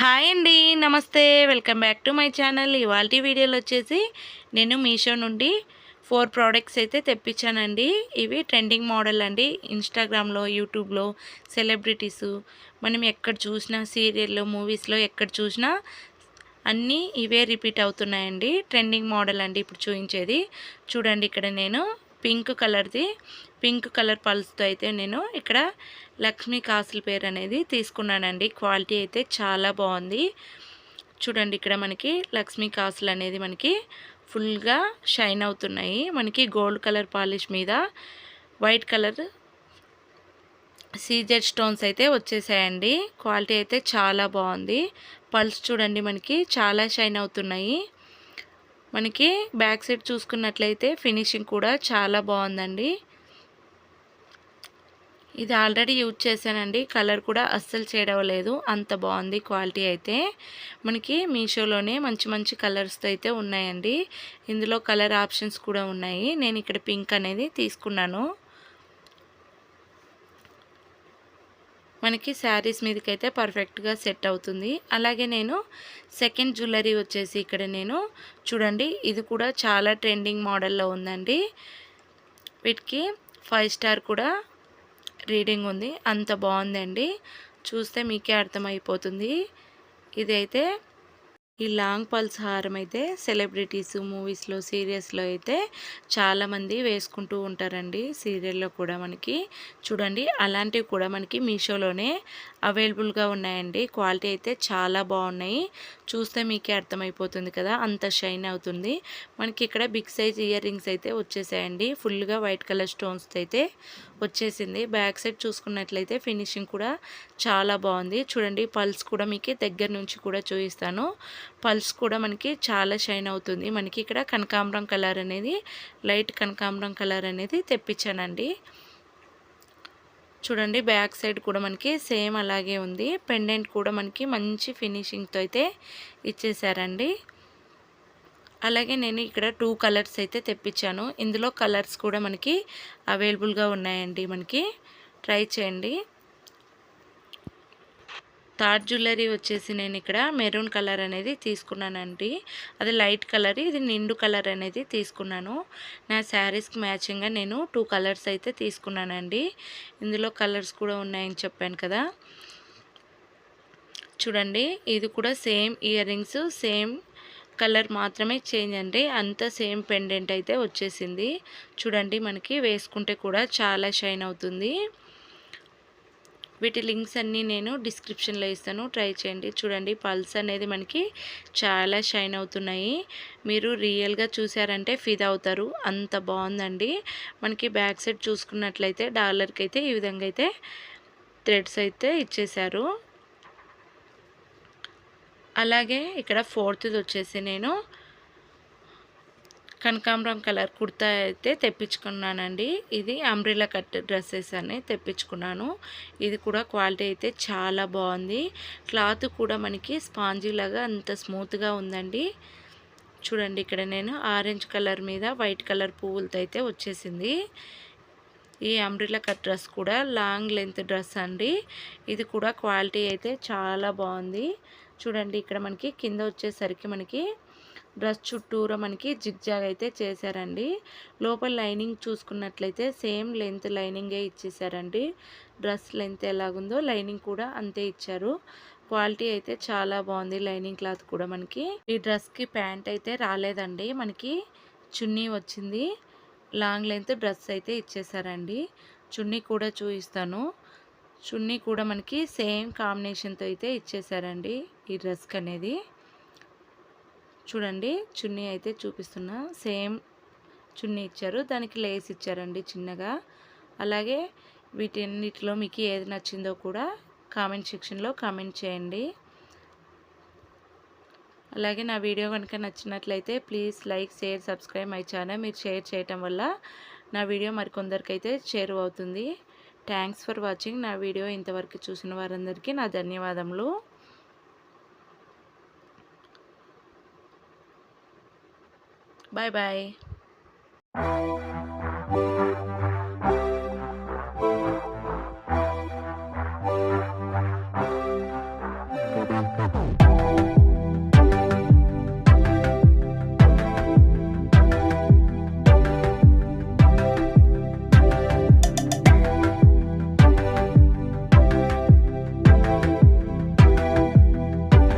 Hi అండి నమస్తే. Welcome back to my channel. ఇవాళ వీడియోలో వచ్చేసి నేను మీషో నుండి ఫోర్ ప్రోడక్ట్స్ అయితే తెప్పించానండి. ఇవి ట్రెండింగ్ మోడల్ అండి. ఇన్స్టాగ్రామ్లో యూట్యూబ్లో సెలబ్రిటీస్ మనం ఎక్కడ చూసినా సీరియల్లో మూవీస్లో ఎక్కడ చూసినా అన్నీ ఇవే రిపీట్ అవుతున్నాయండి. ట్రెండింగ్ మోడల్ అండి ఇప్పుడు చూపించేది. చూడండి ఇక్కడ నేను పింక్ కలర్ది. పింక్ కలర్ పల్స్తో అయితే నేను ఇక్కడ లక్ష్మీ కాసుల పేరు అనేది తీసుకున్నానండి. క్వాలిటీ అయితే చాలా బాగుంది. చూడండి ఇక్కడ మనకి లక్ష్మీ కాసులు అనేది మనకి ఫుల్గా షైన్ అవుతున్నాయి. మనకి గోల్డ్ కలర్ పాలిష్ మీద వైట్ కలర్ సీజెడ్ స్టోన్స్ అయితే వచ్చేసాయండి. క్వాలిటీ అయితే చాలా బాగుంది. పల్స్ చూడండి మనకి చాలా షైన్ అవుతున్నాయి. మనకి బ్యాక్ సైడ్ చూసుకున్నట్లయితే ఫినిషింగ్ కూడా చాలా బాగుందండి. ఇది ఆల్రెడీ యూజ్ చేశానండి. కలర్ కూడా అస్సలు చేయడవలేదు అంత బాగుంది క్వాలిటీ అయితే. మనకి మీషోలోనే మంచి మంచి కలర్స్తో అయితే ఉన్నాయండి. ఇందులో కలర్ ఆప్షన్స్ కూడా ఉన్నాయి. నేను ఇక్కడ పింక్ అనేది తీసుకున్నాను. మనకి శారీస్ మీదకైతే పర్ఫెక్ట్గా సెట్ అవుతుంది. అలాగే నేను సెకండ్ జ్యువెలరీ వచ్చేసి ఇక్కడ నేను చూడండి ఇది కూడా చాలా ట్రెండింగ్ మోడల్లో ఉందండి. వీటికి ఫైవ్ స్టార్ కూడా రీడింగ్ ఉంది. అంత బాగుందండి. చూస్తే మీకే అర్థమైపోతుంది. ఇదైతే ఈ లాంగ్ పల్స్ హారం అయితే సెలబ్రిటీస్ మూవీస్లో సీరియల్స్లో అయితే చాలామంది వేసుకుంటూ ఉంటారండి. సీరియల్లో కూడా మనకి చూడండి అలాంటివి కూడా మనకి మీషోలోనే అవైలబుల్గా ఉన్నాయండి. క్వాలిటీ అయితే చాలా బాగున్నాయి. చూస్తే మీకే అర్థమైపోతుంది కదా అంత షైన్ అవుతుంది. మనకి ఇక్కడ బిగ్ సైజ్ ఇయర్ రింగ్స్ అయితే వచ్చేసాయండి. ఫుల్గా వైట్ కలర్ స్టోన్స్ అయితే వచ్చేసింది. బ్యాక్ సైడ్ చూసుకున్నట్లయితే ఫినిషింగ్ కూడా చాలా బాగుంది. చూడండి పల్స్ కూడా మీకు దగ్గర నుంచి కూడా చూపిస్తాను. పల్స్ కూడా మనకి చాలా షైన్ అవుతుంది. మనకి ఇక్కడ కనకాంబరం కలర్ అనేది లైట్ కనకాంబరం కలర్ అనేది తెప్పించానండి. చూడండి బ్యాక్ సైడ్ కూడా మనకి సేమ్ అలాగే ఉంది. పెండెంట్ కూడా మనకి మంచి ఫినిషింగ్తో అయితే ఇచ్చేసారండి. అలాగే నేను ఇక్కడ టూ కలర్స్ అయితే తెప్పించాను. ఇందులో కలర్స్ కూడా మనకి అవైలబుల్గా ఉన్నాయండి. మనకి ట్రై చేయండి. థర్డ్ జ్యువెలరీ వచ్చేసి నేను ఇక్కడ మెరూన్ కలర్ అనేది తీసుకున్నానండి. అది లైట్ కలర్ ఇది నిండు కలర్ అనేది తీసుకున్నాను. నా శారీస్కి మ్యాచింగ్గా నేను టూ కలర్స్ అయితే తీసుకున్నానండి. ఇందులో కలర్స్ కూడా ఉన్నాయని చెప్పాను కదా. చూడండి ఇది కూడా same ear rings same colour మాత్రమే చేంజ్ అండి. అంత సేమ్ పెండెంట్ అయితే వచ్చేసింది. చూడండి మనకి వేసుకుంటే కూడా చాలా షైన్ అవుతుంది. వీటి లింక్స్ అన్నీ నేను డిస్క్రిప్షన్లో ఇస్తాను. ట్రై చేయండి. చూడండి పల్స్ అనేది మనకి చాలా షైన్ అవుతున్నాయి. మీరు రియల్గా చూసారంటే ఫిదా అవుతారు. అంత బాగుందండి. మనకి బ్యాక్ సైడ్ చూసుకున్నట్లయితే డాలర్కి అయితే ఈ విధంగా అయితే థ్రెడ్స్ అయితే ఇచ్చేశారు. అలాగే ఇక్కడ ఫోర్త్ది వచ్చేసి నేను కనకాంబరం కలర్ కుర్తా అయితే తెప్పించుకున్నానండి. ఇది అంబ్రిలా కట్ డ్రెస్సెస్ అని తెప్పించుకున్నాను. ఇది కూడా క్వాలిటీ అయితే చాలా బాగుంది. క్లాత్ కూడా మనకి స్పాంజీ లాగా అంత స్మూత్గా ఉందండి. చూడండి ఇక్కడ నేను ఆరెంజ్ కలర్ మీద వైట్ కలర్ పువ్వులతో అయితే వచ్చేసింది. ఈ అంబ్రిలా కట్ డ్రెస్ కూడా లాంగ్ లెంత్ డ్రెస్ అండి. ఇది కూడా క్వాలిటీ అయితే చాలా బాగుంది. చూడండి ఇక్కడ మనకి కింద వచ్చేసరికి మనకి డ్రెస్ చుట్టూరా మనకి జిగ్జాగ్ అయితే చేశారండి. లోపల లైనింగ్ చూసుకున్నట్లయితే సేమ్ లెంత్ లైనింగే ఇచ్చేసారండి. డ్రెస్ లెంత్ ఎలాగుందో లైనింగ్ కూడా అంతే ఇచ్చారు. క్వాలిటీ అయితే చాలా బాగుంది లైనింగ్ క్లాత్ కూడా మనకి. ఈ డ్రెస్కి ప్యాంట్ అయితే రాలేదండి. మనకి చున్నీ వచ్చింది. లాంగ్ లెంత్ డ్రెస్ అయితే ఇచ్చేసారండి. చున్నీ కూడా చూపిస్తాను. చున్నీ కూడా మనకి సేమ్ కాంబినేషన్తో అయితే ఇచ్చేసారండి ఈ డ్రెస్కి అనేది చూడండి చున్నీ అయితే చూపిస్తున్నా. సేమ్ చున్నీ ఇచ్చారు. దానికి లేస్ ఇచ్చారండి చిన్నగా. అలాగే వీటన్నిటిలో మీకు ఏది నచ్చిందో కూడా కామెంట్ సెక్షన్లో కామెంట్ చేయండి. అలాగే నా వీడియో కనుక నచ్చినట్లయితే please like share subscribe my channel. మీరు షేర్ చేయటం వల్ల నా వీడియో మరికొందరికైతే చేరువవుతుంది. Thanks for watching. నా వీడియో ఇంతవరకు చూసిన వారందరికీ నా ధన్యవాదములు. Bye bye.